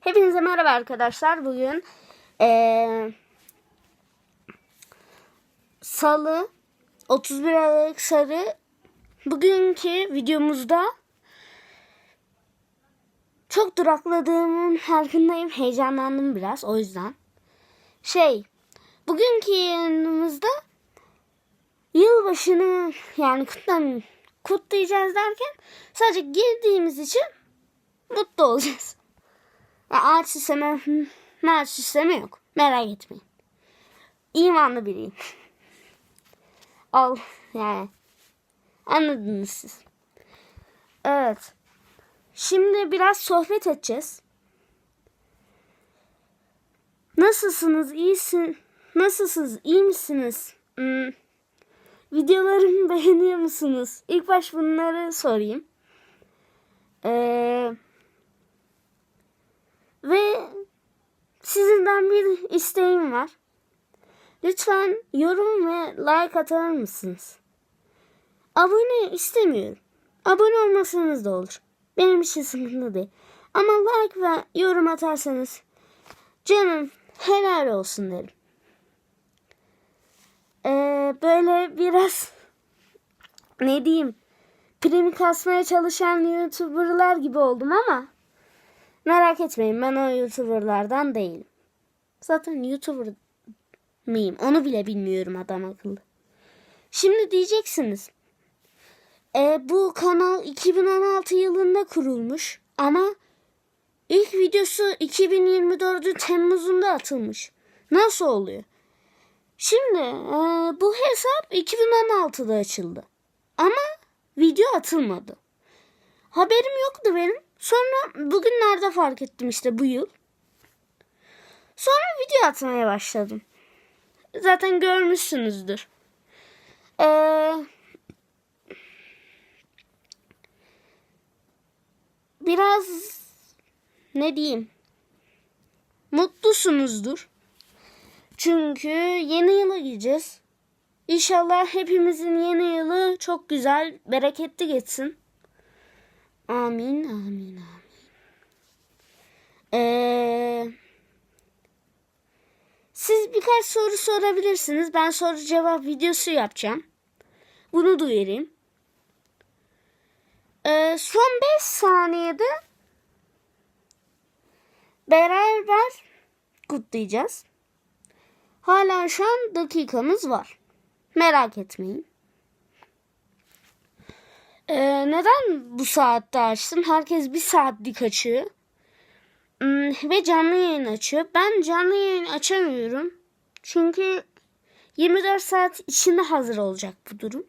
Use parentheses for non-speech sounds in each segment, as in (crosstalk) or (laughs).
Hepinize merhaba arkadaşlar. Bugün eee, Salı 31 Aralık Sarı bugünkü videomuzda çok durakladığımın farkındayım. Heyecanlandım biraz o yüzden. Şey, bugünkü yayınımızda yılbaşını yani kutlam kutlayacağız derken sadece girdiğimiz için mutlu olacağız. Ağaç sistemi, ağaç sistemi yok. Merak etmeyin. İmanlı biriyim. (laughs) Al yani. Anladınız siz. Evet. Şimdi biraz sohbet edeceğiz. Nasılsınız? İyisin? Nasılsınız? İyi misiniz? Hmm. Videolarımı (laughs) beğeniyor musunuz? İlk baş bunları sorayım. Eee ve sizinden bir isteğim var. Lütfen yorum ve like atar mısınız? Abone istemiyorum. Abone olmasanız da olur. Benim için sıkıntı değil. Ama like ve yorum atarsanız canım helal olsun derim. Ee, böyle biraz (laughs) ne diyeyim prim kasmaya çalışan youtuberlar gibi oldum ama Merak etmeyin ben o YouTuber'lardan değilim. Zaten YouTuber mıyım onu bile bilmiyorum adam akıllı. Şimdi diyeceksiniz. E, bu kanal 2016 yılında kurulmuş ama ilk videosu 2024'ün Temmuz'unda atılmış. Nasıl oluyor? Şimdi e, bu hesap 2016'da açıldı. Ama video atılmadı. Haberim yoktu benim. Sonra bugünlerde fark ettim işte bu yıl. Sonra video atmaya başladım. Zaten görmüşsünüzdür. Ee, biraz ne diyeyim? Mutlusunuzdur. Çünkü yeni yıla gireceğiz. İnşallah hepimizin yeni yılı çok güzel, bereketli geçsin. Amin, amin, amin. Ee, siz birkaç soru sorabilirsiniz. Ben soru cevap videosu yapacağım. Bunu duyurayım. Ee, son 5 saniyede beraber kutlayacağız. Hala şu an dakikamız var. Merak etmeyin. Ee, neden bu saatte açtım? Herkes bir saatlik açıyor. Hmm, ve canlı yayın açıyor. Ben canlı yayın açamıyorum. Çünkü 24 saat içinde hazır olacak bu durum.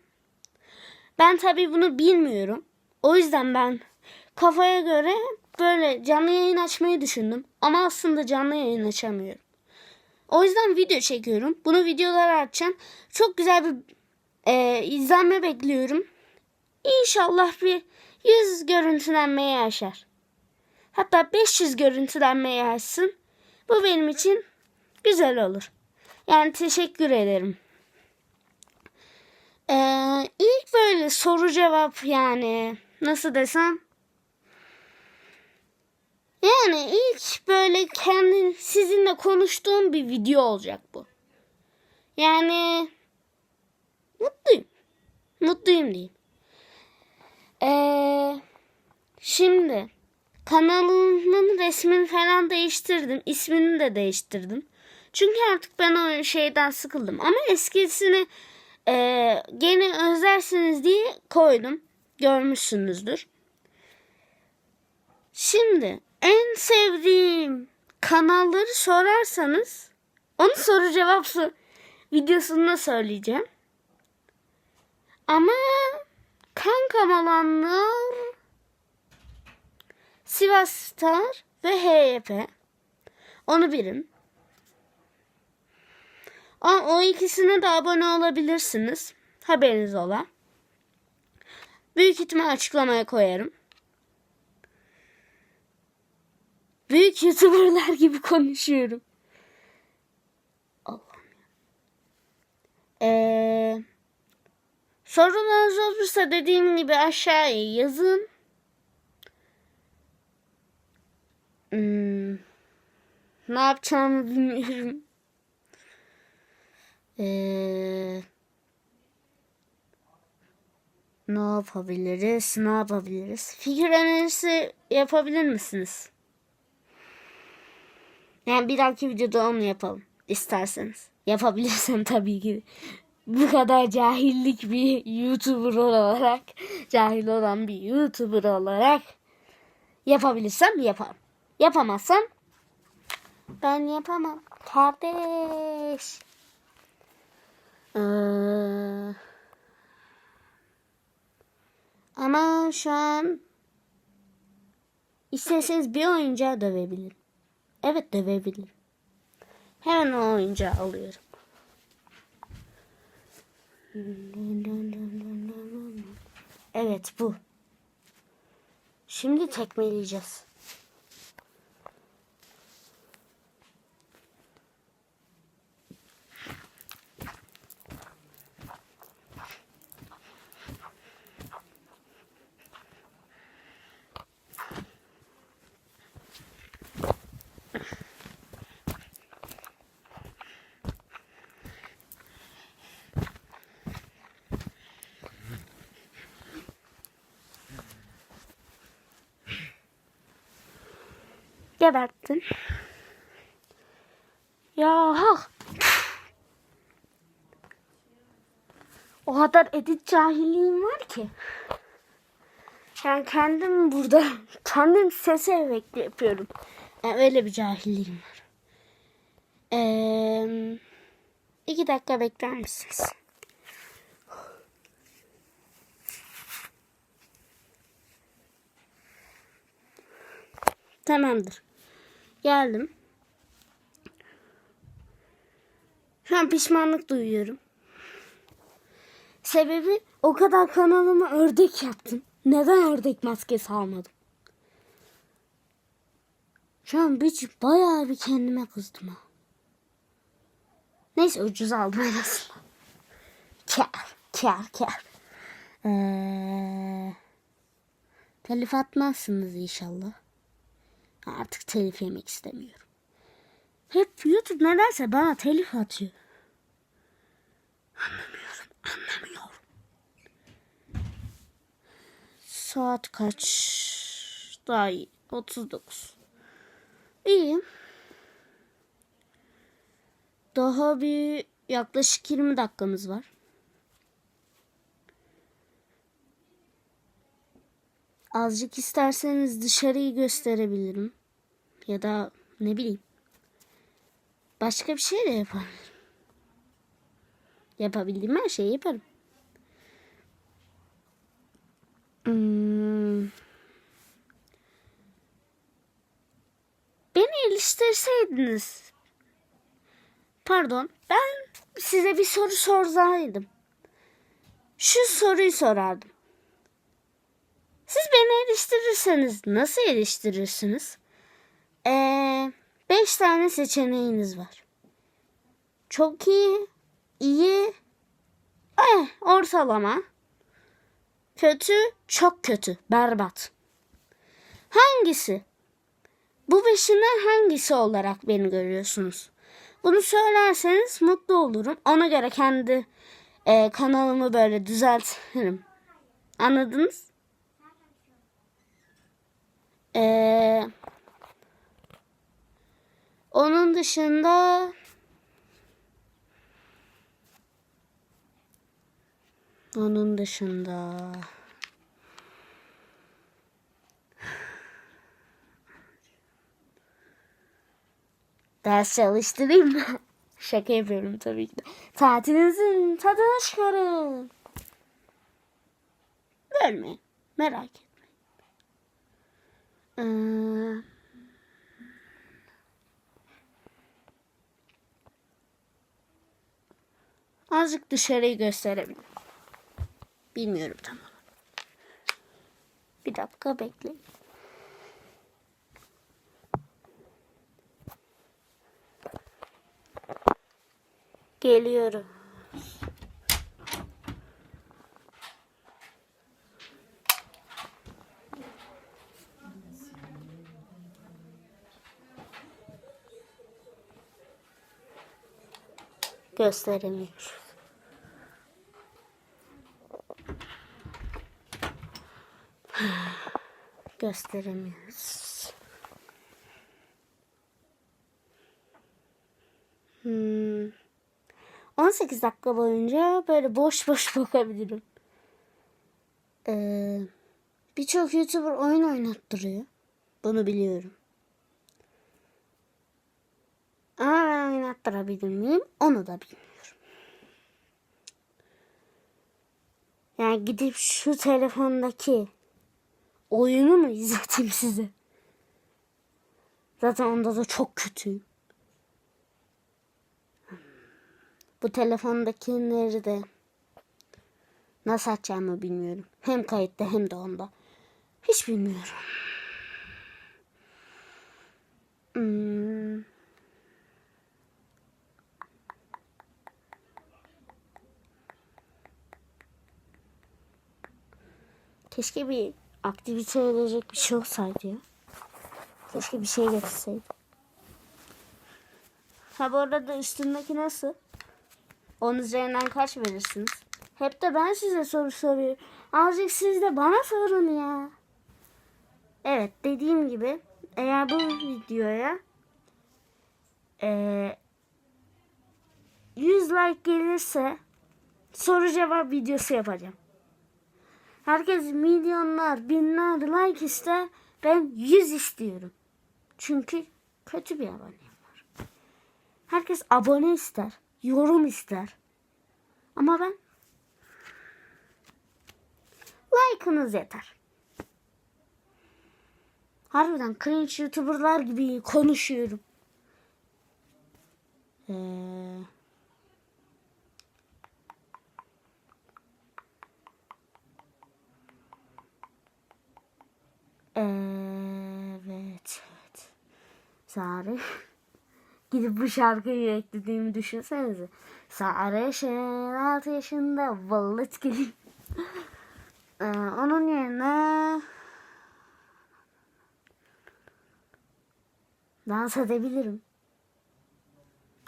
Ben tabii bunu bilmiyorum. O yüzden ben kafaya göre böyle canlı yayın açmayı düşündüm. Ama aslında canlı yayın açamıyorum. O yüzden video çekiyorum. Bunu videolara açacağım. Çok güzel bir e, izlenme bekliyorum. İnşallah bir 100 görüntülenmeye aşar. Hatta 500 görüntülenmeye aşsın. Bu benim için güzel olur. Yani teşekkür ederim. Ee, ilk böyle soru cevap yani nasıl desem yani ilk böyle kendi sizinle konuştuğum bir video olacak bu. Yani mutluyum. Mutluyum diyeyim. Ee, şimdi kanalımın resmini falan değiştirdim. İsmini de değiştirdim. Çünkü artık ben o şeyden sıkıldım. Ama eskisini e, gene özlersiniz diye koydum. Görmüşsünüzdür. Şimdi en sevdiğim kanalları sorarsanız onu soru cevap videosunda söyleyeceğim. Ama kankam olanlar Sivas Star ve HYP. Onu birim. O, o ikisine de abone olabilirsiniz. Haberiniz ola. Büyük ihtimal açıklamaya koyarım. Büyük YouTuber'lar gibi konuşuyorum. Allah'ım. Eee Sorularınız olursa dediğim gibi aşağıya yazın. Hmm. Ne yapacağımı bilmiyorum. Ee, ne yapabiliriz? Ne yapabiliriz? Fikir önerisi yapabilir misiniz? Yani bir dahaki videoda onu yapalım. isterseniz. Yapabilirsem tabii ki. Bu kadar cahillik bir YouTuber olarak, cahil olan bir YouTuber olarak yapabilirsem yaparım. Yapamazsam ben yapamam. Kardeş. Ee, ama şu an isterseniz bir oyuncağı dövebilirim. Evet dövebilirim. Hemen o oyuncağı alıyorum. Evet bu. Şimdi tekmeleyeceğiz. Geberttin. Ya hak. O kadar edit cahilliğim var ki. Yani kendim burada kendim sese efekti yapıyorum. Yani öyle bir cahilliğim var. Ee, iki dakika bekler misiniz? Tamamdır. Geldim. Şu an pişmanlık duyuyorum. Sebebi o kadar kanalıma ördek yaptım. Neden ördek maskesi almadım? Şu an bir, bayağı bir kendime kızdım ha. Neyse ucuz aldım en azından. Kar, kar, kar. Ee, telif atmazsınız inşallah. Artık telif yemek istemiyorum. Hep YouTube nedense bana telif atıyor. Anlamıyorum, anlamıyorum. Saat kaç? Daha iyi. 39. İyi. Daha bir yaklaşık 20 dakikamız var. Azıcık isterseniz dışarıyı gösterebilirim. Ya da ne bileyim. Başka bir şey de yapabilirim. Yapabildiğim her şeyi yaparım. Hmm. Beni eleştirseydiniz. Pardon. Ben size bir soru sorsaydım. Şu soruyu sorardım. Siz beni eleştirirseniz nasıl eleştirirsiniz? Ee, beş tane seçeneğiniz var. Çok iyi, iyi, eh, ortalama, kötü, çok kötü, berbat. Hangisi? Bu beşinden hangisi olarak beni görüyorsunuz? Bunu söylerseniz mutlu olurum. Ona göre kendi e, kanalımı böyle düzeltirim. Anladınız? Ee, onun dışında onun dışında ders çalıştırayım mı? (laughs) Şaka yapıyorum tabii ki de. Tatilinizin tadını çıkarın. Bölmeyin. Merak etmeyin. Ee, azıcık dışarıyı gösterebilirim. Bilmiyorum tamam. Bir dakika bekleyin. Geliyorum. Gösteremiyoruz. (sighs) Gösteremiyoruz. Hmm. 18 dakika boyunca böyle boş boş (laughs) bakabilirim. Ee, Birçok YouTuber oyun oynattırıyor. Bunu biliyorum. Ama oynattırabilir miyim? Onu da bilmiyorum. Yani gidip şu telefondaki oyunu mu izleteyim size? Zaten onda da çok kötüyüm. Bu telefondakileri de nasıl açacağımı bilmiyorum. Hem kayıtta hem de onda. Hiç bilmiyorum. Hmm. Keşke bir aktivite olacak bir şey olsaydı ya. Keşke bir şey getirseydi. Ha bu arada üstündeki nasıl? Onun üzerinden kaç verirsiniz? Hep de ben size soru soruyorum. Azıcık siz de bana sorun ya. Evet dediğim gibi eğer bu videoya eee 100 like gelirse soru cevap videosu yapacağım. Herkes milyonlar, binler like ister. Ben 100 istiyorum. Çünkü kötü bir aboneyim var. Herkes abone ister, yorum ister. Ama ben like'ınız yeter. Harbiden cringe youtuberlar gibi konuşuyorum. Ee, evet, evet. Sare. (laughs) Gidip bu şarkıyı eklediğimi düşünsenize. Sare Şen 6 yaşında vallet gelin. (laughs) Ee, onun yerine dans edebilirim.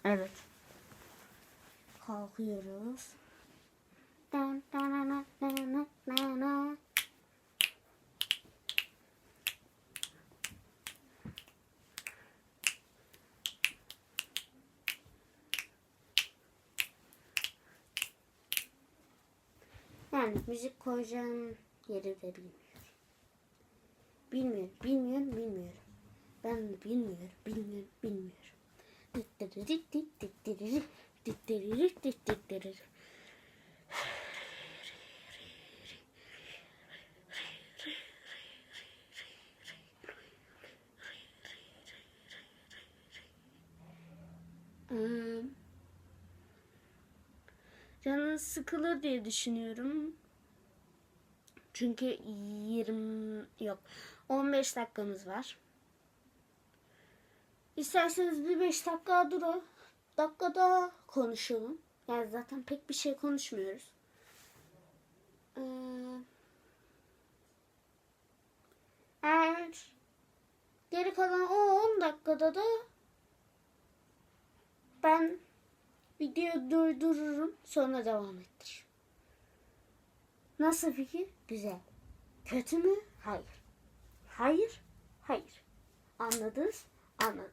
Evet. Kalkıyoruz. Dan, dan, dan, dan, dan, dan, dan. Yani müzik koyacağım yeri de bilmiyorum. Bilmiyorum, bilmiyorum, bilmiyorum. Ben bilmiyorum, bilmiyorum, bilmiyorum. Hmm. Canınız sıkılır diye düşünüyorum. Çünkü 20 yok 15 dakikamız var. İsterseniz bir 5 dakika durun. Dakika daha konuşalım. Yani zaten pek bir şey konuşmuyoruz. Ee, eğer geri kalan o 10 dakikada da ben videoyu durdururum sonra devam ettiririm. Nasıl fikir? Güzel. Kötü mü? Hayır. Hayır. Hayır. Anladınız? Anladınız.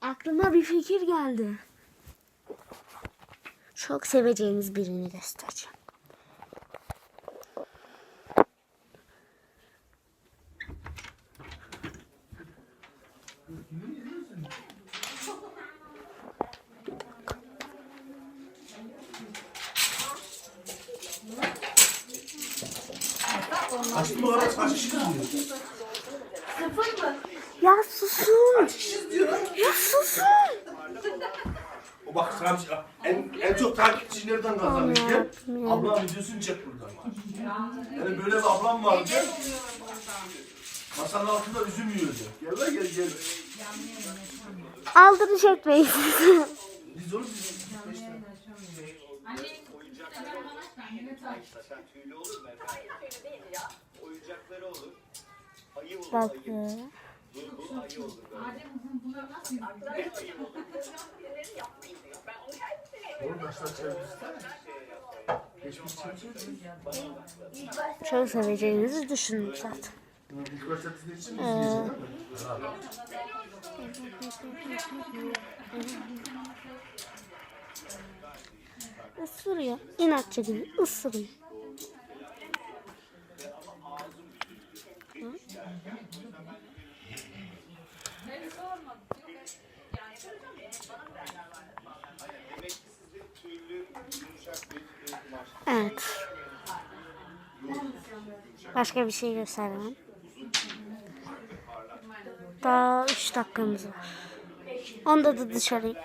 Aklıma bir fikir geldi. Çok seveceğiniz birini göstereceğim. Açtım o ara kaç kişi diyor. Ya susun. Kaç kişi diyor. Ya susun. O bak bir şey- en, en çok takipçi nereden kazanıyor? Ablam videosunu çek buradan. Yani böyle bir ablam vardı. Masanın altında üzüm yiyordu. Gel lan gel gel. Aldırış etmeyin. Biz onu biz. Bak. Çok seveceğinizi düşündüm zaten. İlk başta sizin için mi mi? Isırıyor. Gibi ısırıyor. Evet. Başka bir şey göstermem. Daha 3 dakikamız var. Onda da eksik kalırdı.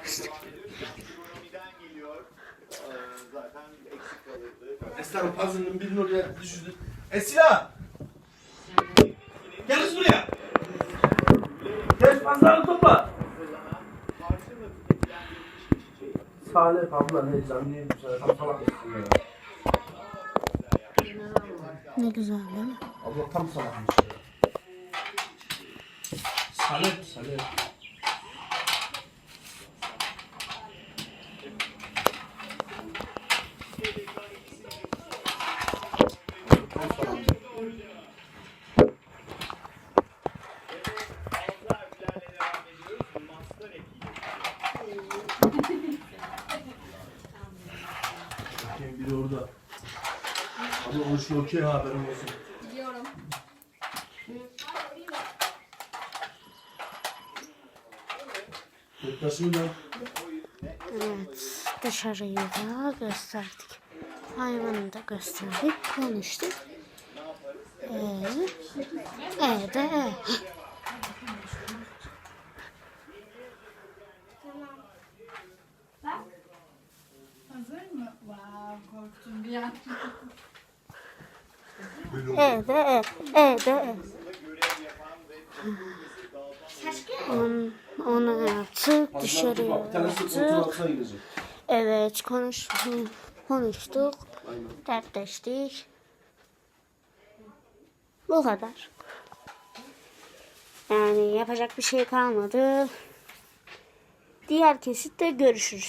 Esra'nın puzzle'ının birini oraya düşürdü. Esra! Gel buraya! Gel puzzle'ları topla! Salep abla ne canlı tam salak mısın ya? Ne güzel değil mi? Abla tam salakmış ya. Mastar ekiyle. Bakayım biri orada. Abla o işin okey ha haberin olsun. Da. Evet. Dışarıyı da gösterdik. Hayvanı da gösterdik. Konuştuk. Ee, e de e. Mı? Wow, korktum bir Onu, yaptık. Koltuğun yaptık. Evet konuştuk. Konuştuk. Aynen. Dertleştik. Bu kadar. Yani yapacak bir şey kalmadı. Diğer kesitte görüşürüz.